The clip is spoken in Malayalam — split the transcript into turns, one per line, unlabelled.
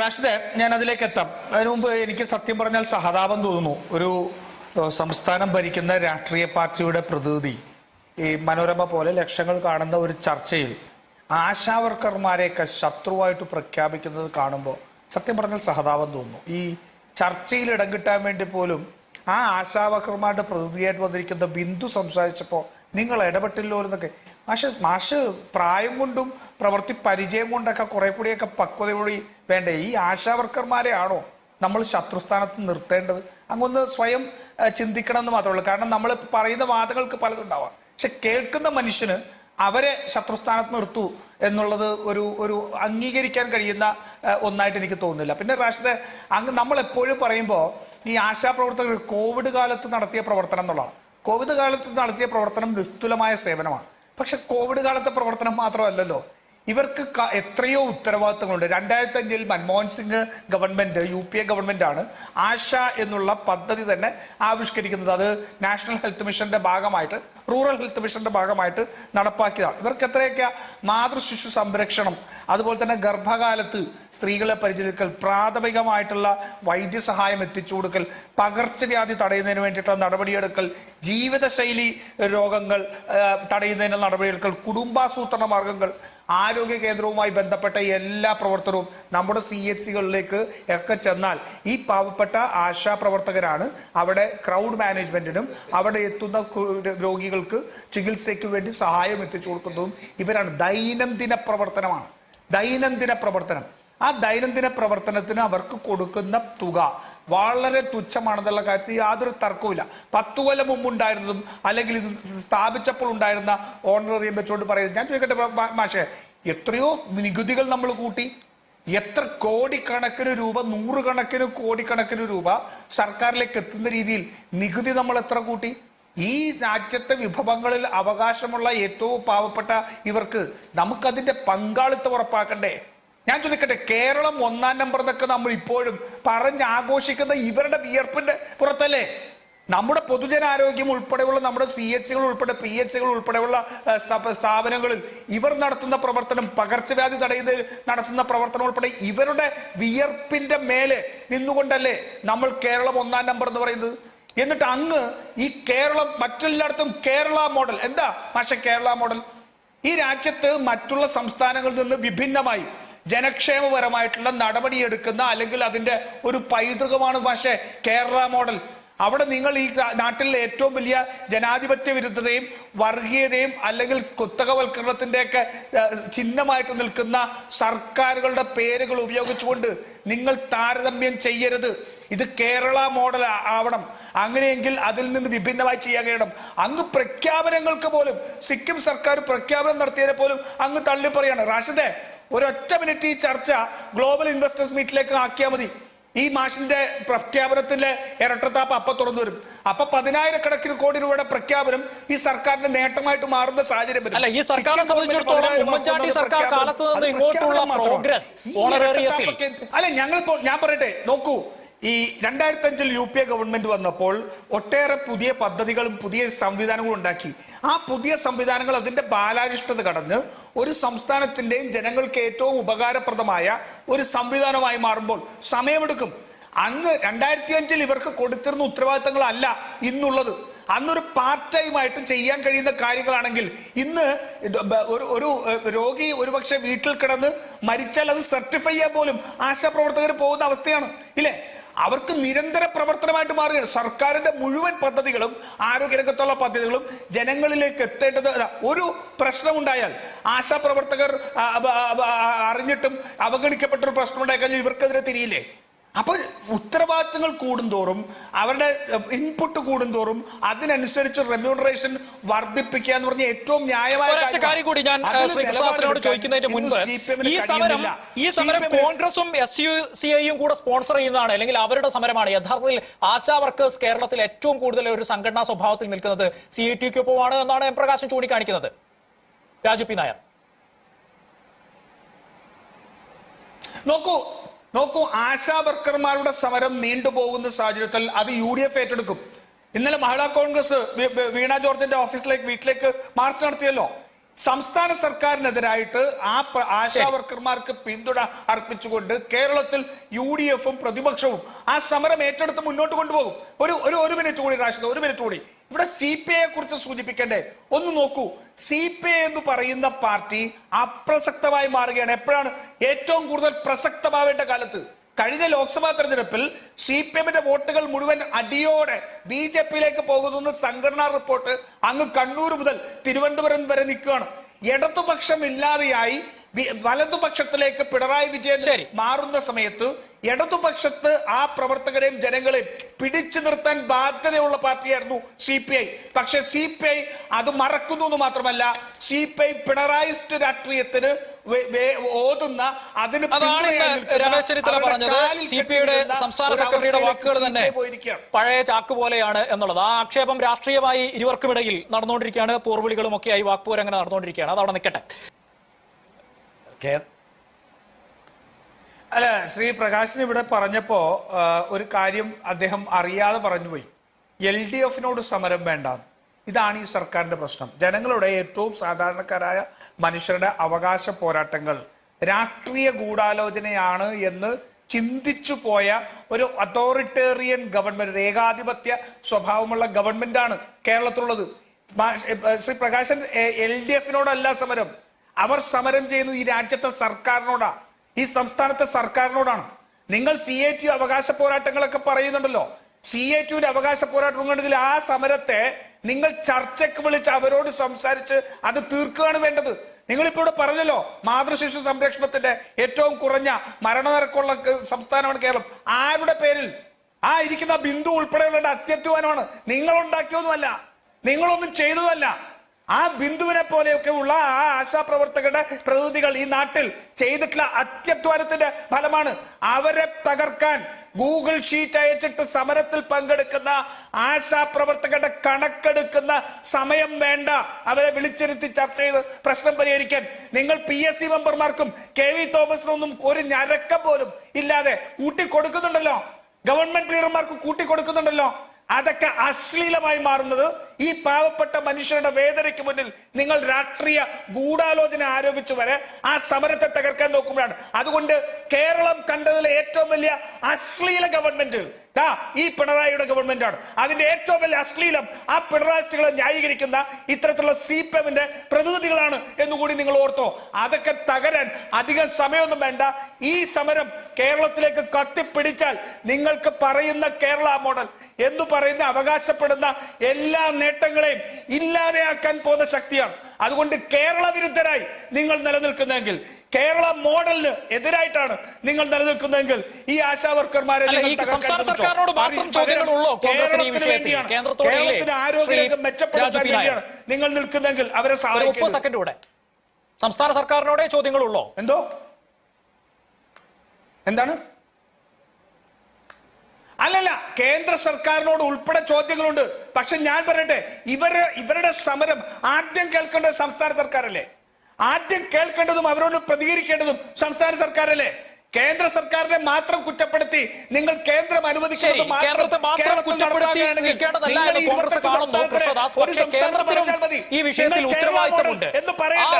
റാഷിദ് ഞാൻ അതിലേക്ക് എത്താം. അതിനു മുമ്പ് എനിക്ക് സത്യം പറഞ്ഞാൽ സഹതാപം തോന്നുന്നു. ഒരു സംസ്ഥാനം ഭരിക്കുന്ന രാഷ്ട്രീയ പാർട്ടിയുടെ പ്രതിനിധി ഈ മനോരമ പോലെ ലക്ഷങ്ങൾ കാണുന്ന ഒരു ചർച്ചയിൽ ആശാവർക്കർമാരെയൊക്കെ ശത്രുവായിട്ട് പ്രഖ്യാപിക്കുന്നത് കാണുമ്പോൾ സത്യം പറഞ്ഞാൽ സഹതാപം തോന്നുന്നു. ഈ ചർച്ചയിൽ ഇടം കിട്ടാൻ വേണ്ടി പോലും ആ ആശാവർക്കർമാരുടെ പ്രതിനിധിയായിട്ട് വന്നിരിക്കുന്ന ബിന്ദു സംസാരിച്ചപ്പോൾ നിങ്ങൾ ഇടപെട്ടില്ലോ എന്നൊക്കെ മാഷ് മാഷ് പ്രായം കൊണ്ടും പ്രവൃത്തി പരിചയം കൊണ്ടൊക്കെ കുറെ കൂടിയൊക്കെ പക്വതയോടെ വേണ്ടേ? ഈ ആശാവർക്കർമാരെ ആണോ നമ്മൾ ശത്രുസ്ഥാനത്ത് നിർത്തേണ്ടത്? അങ്ങൊന്ന് സ്വയം ചിന്തിക്കണം എന്ന് മാത്രമേ ഉള്ളൂ. കാരണം നമ്മൾ പറയുന്ന വാദങ്ങൾക്ക് പലതുണ്ടാവാം പക്ഷെ കേൾക്കുന്ന മനുഷ്യന് അവരെ ശത്രുസ്ഥാനത്ത് നിർത്തു എന്നുള്ളത് ഒരു ഒരു അംഗീകരിക്കാൻ കഴിയുന്ന ഒന്നായിട്ട് എനിക്ക് തോന്നുന്നില്ല. പിന്നെ രാഷ്ട്രത്തെ അങ്ങ് നമ്മൾ എപ്പോഴും പറയുമ്പോൾ ഈ ആശാപ്രവർത്തകർ കോവിഡ് കാലത്ത് നടത്തിയ പ്രവർത്തനം എന്നുള്ളതാണ്. കോവിഡ് കാലത്ത് നടത്തിയ പ്രവർത്തനം നിസ്തുലമായ സേവനമാണ്. പക്ഷെ കോവിഡ് കാലത്തെ പ്രവർത്തനം മാത്രമല്ലല്ലോ. ഇവർക്ക് എത്രയോ ഉത്തരവാദിത്തങ്ങളുണ്ട്. രണ്ടായിരത്തി അഞ്ചിൽ Manmohan Singh government U P A government ആണ് ആശ എന്നുള്ള പദ്ധതി തന്നെ ആവിഷ്കരിക്കുന്നത്. അത് നാഷണൽ ഹെൽത്ത് മിഷന്റെ ഭാഗമായിട്ട് റൂറൽ ഹെൽത്ത് മിഷന്റെ ഭാഗമായിട്ട് നടപ്പാക്കിയതാണ്. ഇവർക്ക് എത്രയൊക്കെ മാതൃശിശു സംരക്ഷണം അതുപോലെ തന്നെ ഗർഭകാലത്ത് സ്ത്രീകളെ പരിചരിക്കൽ പ്രാഥമികമായിട്ടുള്ള വൈദ്യസഹായം എത്തിച്ചു കൊടുക്കൽ പകർച്ചവ്യാധി തടയുന്നതിന് വേണ്ടിയിട്ടുള്ള നടപടിയെടുക്കൽ ജീവിതശൈലി രോഗങ്ങൾ തടയുന്നതിനുള്ള നടപടിയെടുക്കൽ കുടുംബാസൂത്രണ മാർഗങ്ങൾ ആരോഗ്യ കേന്ദ്രവുമായി ബന്ധപ്പെട്ട എല്ലാ പ്രവർത്തനവും നമ്മുടെ സി എച്ച് സികളിലേക്ക് ഒക്കെ ചെന്നാൽ ഈ പാവപ്പെട്ട ആശാ പ്രവർത്തകരാണ് അവിടെ ക്രൗഡ് മാനേജ്മെന്റിനും അവിടെ എത്തുന്ന രോഗികൾക്ക് ചികിത്സയ്ക്ക് വേണ്ടി സഹായം എത്തിച്ചു കൊടുക്കുന്നതും ഇവരാണ്. ദൈനംദിന പ്രവർത്തനമാണ്. ദൈനംദിന പ്രവർത്തനം. ആ ദൈനംദിന പ്രവർത്തനത്തിന് അവർക്ക് കൊടുക്കുന്ന തുക വളരെ തുച്ഛമാണെന്നുള്ള കാര്യത്തിൽ യാതൊരു തർക്കവുമില്ല. പത്തു കൊല്ലം മുമ്പ് ഉണ്ടായിരുന്നതും അല്ലെങ്കിൽ ഇത് സ്ഥാപിച്ചപ്പോൾ ഉണ്ടായിരുന്ന ഓണറേറിയം വെച്ചുകൊണ്ട് പറയുന്നത്. ഞാൻ ചോദിക്കട്ടെ മാഷേ എത്രയോ നികുതികൾ നമ്മൾ കൂട്ടി. എത്ര കോടിക്കണക്കിന് രൂപ നൂറുകണക്കിന് കോടിക്കണക്കിന് രൂപ സർക്കാരിലേക്ക് എത്തുന്ന രീതിയിൽ നികുതി നമ്മൾ എത്ര കൂട്ടി? ഈ രാജ്യത്തെ വിഭവങ്ങളിൽ അവകാശമുള്ള ഏറ്റവും പാവപ്പെട്ട ഇവർക്ക് നമുക്കതിന്റെ പങ്കാളിത്തം ഉറപ്പാക്കണ്ടേ? ഞാൻ ചോദിക്കട്ടെ കേരളം ഒന്നാം നമ്പർ എന്നൊക്കെ നമ്മൾ ഇപ്പോഴും പറഞ്ഞ് ആഘോഷിക്കുന്ന ഇവരുടെ വിയർപ്പിന്റെ പുറത്തല്ലേ? നമ്മുടെ പൊതുജനാരോഗ്യം ഉൾപ്പെടെയുള്ള നമ്മുടെ സി എച്ച് ഉൾപ്പെടെ പി എച്ച് ഉൾപ്പെടെയുള്ള സ്ഥാപനങ്ങളിൽ ഇവർ നടത്തുന്ന പ്രവർത്തനം പകർച്ചവ്യാധി തടയുന്നതിൽ നടത്തുന്ന പ്രവർത്തനം ഉൾപ്പെടെ ഇവരുടെ വിയർപ്പിന്റെ മേലെ നിന്നുകൊണ്ടല്ലേ നമ്മൾ കേരളം ഒന്നാം നമ്പർ എന്ന് പറയുന്നത്? എന്നിട്ട് അങ്ങ് ഈ കേരളം മറ്റെല്ലായിടത്തും കേരള മോഡൽ എന്താ? പക്ഷെ കേരള മോഡൽ ഈ രാജ്യത്ത് മറ്റുള്ള സംസ്ഥാനങ്ങളിൽ നിന്ന് വിഭിന്നമായി ജനക്ഷേമപരമായിട്ടുള്ള നടപടിയെടുക്കുന്ന അല്ലെങ്കിൽ അതിന്റെ ഒരു പൈതൃകമാണ് പക്ഷേ കേരള മോഡൽ. അവിടെ നിങ്ങൾ ഈ നാട്ടിലെ ഏറ്റവും വലിയ ജനാധിപത്യ വിരുദ്ധതയും വർഗീയതയും അല്ലെങ്കിൽ കുത്തകവൽക്കരണത്തിന്റെയൊക്കെ ഏഹ്, ചിഹ്നമായിട്ട് നിൽക്കുന്ന സർക്കാരുകളുടെ പേരുകൾ ഉപയോഗിച്ചുകൊണ്ട് നിങ്ങൾ താരതമ്യം ചെയ്യരുത്. ഇത് കേരള മോഡൽ ആവണം. അങ്ങനെയെങ്കിൽ അതിൽ നിന്ന് വിഭിന്നമായി ചെയ്യാൻ കഴിയണം. അങ്ങ് പ്രഖ്യാപനങ്ങൾക്ക് പോലും സിക്കിം സർക്കാർ പ്രഖ്യാപനം നടത്തിയതിനെ പോലും അങ്ങ് തള്ളി പറയാണ് റാഷിദെ ഒരൊറ്റ മിനിറ്റ് ഈ ചർച്ച ഗ്ലോബൽ ഇൻവെസ്റ്റേഴ്സ് മീറ്റിലേക്ക് ആക്കിയാൽ മതി. ഈ മാഷിന്റെ പ്രഖ്യാപനത്തിന്റെ ഇരട്ടത്താപ്പ് അപ്പൊ തുറന്നു വരും. അപ്പൊ പതിനായിരക്കണക്കിന് കോടി രൂപയുടെ പ്രഖ്യാപനം ഈ സർക്കാരിന്റെ നേട്ടമായിട്ട് മാറുന്ന സാഹചര്യം
അല്ല ഈ സർക്കാരിനെ സംബന്ധിച്ചിടത്തോളം ഉമ്മൻചാണ്ടി സർക്കാർ കാലത്ത് നിന്ന് ഇങ്ങോട്ടുള്ള പ്രോഗ്രസ് ഓണറേറിയത്തിൽ.
അല്ല ഞങ്ങളിപ്പോൾ ഞാൻ പറയട്ടെ നോക്കൂ. ഈ രണ്ടായിരത്തി അഞ്ചിൽ യു പി എ ഗവൺമെന്റ് വന്നപ്പോൾ ഒട്ടേറെ പുതിയ പദ്ധതികളും പുതിയ സംവിധാനങ്ങളും ഉണ്ടാക്കി. ആ പുതിയ സംവിധാനങ്ങൾ അതിന്റെ ബാലാരിഷ്ടത കടന്ന് ഒരു സംസ്ഥാനത്തിന്റെയും ജനങ്ങൾക്ക് ഏറ്റവും ഉപകാരപ്രദമായ ഒരു സംവിധാനമായി മാറുമ്പോൾ സമയമെടുക്കും. അന്ന് രണ്ടായിരത്തി അഞ്ചിൽ ഇവർക്ക് കൊടുത്തിരുന്ന ഉത്തരവാദിത്തങ്ങളല്ല ഇന്നുള്ളത്. അന്നൊരു പാർട്ട് ടൈം ആയിട്ട് ചെയ്യാൻ കഴിയുന്ന കാര്യങ്ങളാണെങ്കിൽ ഇന്ന് ഒരു ഒരു രോഗി ഒരുപക്ഷെ വീട്ടിൽ കിടന്ന് മരിച്ചാൽ അത് സർട്ടിഫൈ ചെയ്യാൻ പോലും ആശാപ്രവർത്തകർ പോകുന്ന അവസ്ഥയാണ്. ഇല്ലേ? അവർക്ക് നിരന്തര പ്രവർത്തനമായിട്ട് മാറുകയാണ്. സർക്കാരിന്റെ മുഴുവൻ പദ്ധതികളും ആരോഗ്യരംഗത്തുള്ള പദ്ധതികളും ജനങ്ങളിലേക്ക് എത്തേണ്ടത് ഒരു പ്രശ്നമുണ്ടായാൽ ആശാപ്രവർത്തകർ അറിഞ്ഞിട്ടും അവഗണിക്കപ്പെട്ട ഒരു പ്രശ്നം ഉണ്ടായി കഴിഞ്ഞാൽ ഇവർക്കെതിരെ തിരിയില്ലേ? അപ്പോൾ ഉത്തരവാദിത്തങ്ങൾ കൂടുന്തോറും അവരുടെ ഇൻപുട്ട് കൂടുന്തോറും അതിനനുസരിച്ച് റെമ്യൂണറേഷൻ വർദ്ധിപ്പിക്കുക എന്ന് പറഞ്ഞ ഏറ്റവും ന്യായമായ.
കാര്യം കൂടി ഞാൻ
ശ്രീകൃഷ്ണനോട്
ശ്രീ ചോദിക്കുന്നതിന് മുൻപ് ഈ സമരം ഈ സമരം കോൺഗ്രസും എസ് യു സി ഐയും കൂടെ സ്പോൺസർ ചെയ്യുന്നതാണ്. അല്ലെങ്കിൽ അവരുടെ സമരമാണ്. യഥാർത്ഥത്തിൽ ആശാ വർക്കേഴ്സ് കേരളത്തിൽ ഏറ്റവും കൂടുതൽ ഒരു സംഘടനാ സ്വഭാവത്തിൽ നിൽക്കുന്നത് സി ഐ ടിക്കൊപ്പമാണ് എന്നാണ് എം പ്രകാശൻ ചൂണ്ടിക്കാണിക്കുന്നത്. രാജു പി നായർ.
നോക്കൂ നോക്കൂ ആശാ വർക്കർമാരുടെ സമരം നീണ്ടുപോകുന്ന സാഹചര്യത്തിൽ അത് യു ഡി എഫ് ഏറ്റെടുക്കും. ഇന്നലെ മഹിളാ കോൺഗ്രസ് വീണ ജോർജിന്റെ ഓഫീസിലേക്ക് വീട്ടിലേക്ക് മാർച്ച് നടത്തിയല്ലോ. സംസ്ഥാന സർക്കാരിനെതിരായിട്ട് ആ ആശാ വർക്കർമാർക്ക് പിന്തുണ അർപ്പിച്ചുകൊണ്ട് കേരളത്തിൽ യു ഡി എഫും പ്രതിപക്ഷവും ആ സമരം ഏറ്റെടുത്ത് മുന്നോട്ട് കൊണ്ടുപോകും. ഒരു ഒരു ഒരു മിനിറ്റ് കൂടി രാഷ്ട്രീയ ഒരു മിനിറ്റ് കൂടി. ഇവിടെ സി പി ഐയെ കുറിച്ച് സൂചിപ്പിക്കണ്ടേ? ഒന്ന് നോക്കൂ. സി പി ഐ എന്ന് പറയുന്ന പാർട്ടി അപ്രസക്തമായി മാറുകയാണ്. എപ്പോഴാണ്? ഏറ്റവും കൂടുതൽ പ്രസക്തമാവേണ്ട കാലത്ത്. കഴിഞ്ഞ ലോക്സഭാ തെരഞ്ഞെടുപ്പിൽ സി പി എമ്മിന്റെ വോട്ടുകൾ മുഴുവൻ അടിയോടെ ബി ജെ പിയിലേക്ക് പോകുന്നു സംഘടനാ റിപ്പോർട്ട് അങ്ങ് കണ്ണൂർ മുതൽ തിരുവനന്തപുരം വരെ നിൽക്കുകയാണ്. ഇടതുപക്ഷം ഇല്ലാതെയായി വലതുപക്ഷത്തിലേക്ക് പിണറായി വിജയൻ. മാറുന്ന സമയത്ത് ഇടതുപക്ഷത്ത് ആ പ്രവർത്തകരെയും ജനങ്ങളെയും പിടിച്ചു നിർത്താൻ ബാധ്യതയുള്ള പാർട്ടിയായിരുന്നു സി പി ഐ. പക്ഷെ സി പി ഐ അത് മറക്കുന്നു എന്ന് മാത്രമല്ല സി പി ഐ പിണറായിസ്റ്റ് രാഷ്ട്രീയത്തിന് ഓതുന്ന അതിന്
രമേശ് ചെന്നിത്തല പറഞ്ഞത്. സി പി ഐയുടെ സംസ്ഥാന സെക്രട്ടറിയുടെ വാക്കുകൾ തന്നെ പഴയ ചാക്ക് പോലെയാണ് എന്നുള്ളത്. ആ ആക്ഷേപം രാഷ്ട്രീയമായി ഇരുവർക്കുമിടയിൽ നടന്നുകൊണ്ടിരിക്കുകയാണ്. പോർവിളികളും ഒക്കെയായി വാക്പോർ അങ്ങനെ നടന്നുകൊണ്ടിരിക്കുകയാണ്. അതവിടെ നിൽക്കട്ടെ.
അല്ല ശ്രീ പ്രകാശൻ ഇവിടെ പറഞ്ഞപ്പോ ഒരു കാര്യം അദ്ദേഹം അറിയാതെ പറഞ്ഞുപോയി. എൽ ഡി എഫിനോട് സമരം വേണ്ട. ഇതാണ് ഈ സർക്കാരിന്റെ പ്രശ്നം. ജനങ്ങളുടെ ഏറ്റവും സാധാരണക്കാരായ മനുഷ്യരുടെ അവകാശ പോരാട്ടങ്ങൾ. രാഷ്ട്രീയ ഗൂഢാലോചനയാണ് എന്ന് ചിന്തിച്ചു പോയ ഒരു അതോറിറ്റേറിയൻ ഗവൺമെന്റ് ഏകാധിപത്യ സ്വഭാവമുള്ള ഗവൺമെന്റാണ് കേരളത്തിലുള്ളത്. ശ്രീ പ്രകാശൻ എൽ ഡി എഫിനോടല്ല സമരം. അവർ സമരം ചെയ്യുന്നത് ഈ രാജ്യത്തെ സർക്കാരിനോടാണ് ഈ സംസ്ഥാനത്തെ സർക്കാരിനോടാണ്. നിങ്ങൾ സി എ ടി അവകാശ പോരാട്ടങ്ങളൊക്കെ പറയുന്നുണ്ടല്ലോ. സി എ ടിയുടെ അവകാശ പോരാട്ടം കണ്ടതിൽ ആ സമരത്തെ നിങ്ങൾ ചർച്ചയ്ക്ക് വിളിച്ച് അവരോട് സംസാരിച്ച് അത് തീർക്കുകയാണ് വേണ്ടത്. നിങ്ങളിപ്പോ ഇവിടെ പറഞ്ഞല്ലോ മാതൃശിശു സംരക്ഷണത്തിന്റെ ഏറ്റവും കുറഞ്ഞ മരണനിരക്കുള്ള സംസ്ഥാനമാണ് കേരളം. ആരുടെ പേരിൽ? ആ ഇരിക്കുന്ന ബിന്ദു ഉൾപ്പെടെയുള്ള അത്യധ്വാനമാണ്. നിങ്ങൾ ഉണ്ടാക്കിയൊന്നുമല്ല നിങ്ങളൊന്നും ചെയ്തതല്ല. ആ ബിന്ദുവിനെ പോലെയൊക്കെ ഉള്ള ആ ആശാപ്രവർത്തകരുടെ പ്രതിനിധികൾ ഈ നാട്ടിൽ ചെയ്തിട്ടുള്ള അത്യധ്വാനത്തിന്റെ ഫലമാണ് അവരെ തകർക്കാൻ ഗൂഗിൾ ഷീറ്റ് അയച്ചിട്ട് സമരത്തിൽ പങ്കെടുക്കുന്ന ആശാപ്രവർത്തകരുടെ കണക്കെടുക്കുന്ന സമയം വേണ്ട. അവരെ വിളിച്ചിരുത്തി ചർച്ച ചെയ്ത് പ്രശ്നം പരിഹരിക്കാൻ. നിങ്ങൾ പി എസ് സി മെമ്പർമാർക്കും കെ വി തോമസിനൊന്നും ഒരു ഞരക്കം പോലും ഇല്ലാതെ കൂട്ടിക്കൊടുക്കുന്നുണ്ടല്ലോ. ഗവൺമെന്റ് ലീഡർമാർക്ക് കൂട്ടിക്കൊടുക്കുന്നുണ്ടല്ലോ. അതൊക്കെ അശ്ലീലമായി മാറുന്നത് ഈ പാവപ്പെട്ട മനുഷ്യരുടെ വേദനയ്ക്ക് മുന്നിൽ നിങ്ങൾ രാഷ്ട്രീയ ഗൂഢാലോചന ആരോപിച്ചു വരെ ആ സമരത്തെ തകർക്കാൻ നോക്കുമ്പോഴാണ്. അതുകൊണ്ട് കേരളം കണ്ടതിലെ ഏറ്റവും വലിയ അശ്ലീല ഗവൺമെന്റ് ദാ ഈ പിണറായിയുടെ ഗവൺമെന്റ് ആണ് അതിന്റെ ഏറ്റവും വലിയ അശ്ലീലം ആ പിണറായിസ്റ്റുകളെ ന്യായീകരിക്കുന്ന ഇത്തരത്തിലുള്ള സി പി എമ്മിന്റെ പ്രതിനിധികളാണ് എന്നുകൂടി നിങ്ങൾ ഓർത്തോ. അതൊക്കെ തകരാൻ അധികം സമയമൊന്നും വേണ്ട. ഈ സമരം കേരളത്തിലേക്ക് കത്തിപ്പിടിച്ചാൽ നിങ്ങൾക്ക് പറയുന്ന കേരള മോഡൽ എന്ന് പറയുന്ന അവകാശപ്പെടുന്ന എല്ലാ നേട്ടങ്ങളെയും ഇല്ലാതെയാക്കാൻ പോകുന്ന ശക്തിയാണ്. അതുകൊണ്ട് കേരള വിരുദ്ധരായി നിങ്ങൾ നിലനിൽക്കുന്നെങ്കിൽ കേരള മോഡലിന് എതിരായിട്ടാണ് നിങ്ങൾ നിലനിൽക്കുന്നതെങ്കിൽ ഈ ആശാ വർക്കർമാരെ
സംസ്ഥാന. സർക്കാരിനോട് മാത്രം ചോദ്യങ്ങളുള്ളൂ
കേരളത്തിന്? വേണ്ടിയാണ്.
കേന്ദ്രത്തോട്
ആരോഗ്യരംഗം മെച്ചപ്പെടുത്താൻ വേണ്ടിയാണ് നിങ്ങൾ നിൽക്കുന്നെങ്കിൽ അവരെ
കൂടെ. സംസ്ഥാന സർക്കാരിനോടെ ചോദ്യങ്ങളുള്ളോ?
എന്തോ? എന്താണ്? അല്ലല്ല കേന്ദ്ര സർക്കാരിനോട് ഉൾപ്പെടെ ചോദ്യങ്ങളുണ്ട്. പക്ഷെ ഞാൻ പറയട്ടെ ഇവർ ഇവരുടെ സമരം ആദ്യം കേൾക്കേണ്ടത് സംസ്ഥാന സർക്കാരല്ലേ? ആദ്യം കേൾക്കേണ്ടതും അവരോട് പ്രതികരിക്കേണ്ടതും സംസ്ഥാന സർക്കാരല്ലേ? കേന്ദ്ര സർക്കാരിനെ മാത്രം കുറ്റപ്പെടുത്തി നിങ്ങൾ കേന്ദ്രം അനുവദിക്കുന്നത് മാത്രം
കുറ്റപ്പെടുത്തി
ഈ
വിഷയത്തിൽ ഉത്തരവാദിത്തമുണ്ട്.
എന്ന് പറയണ്ട.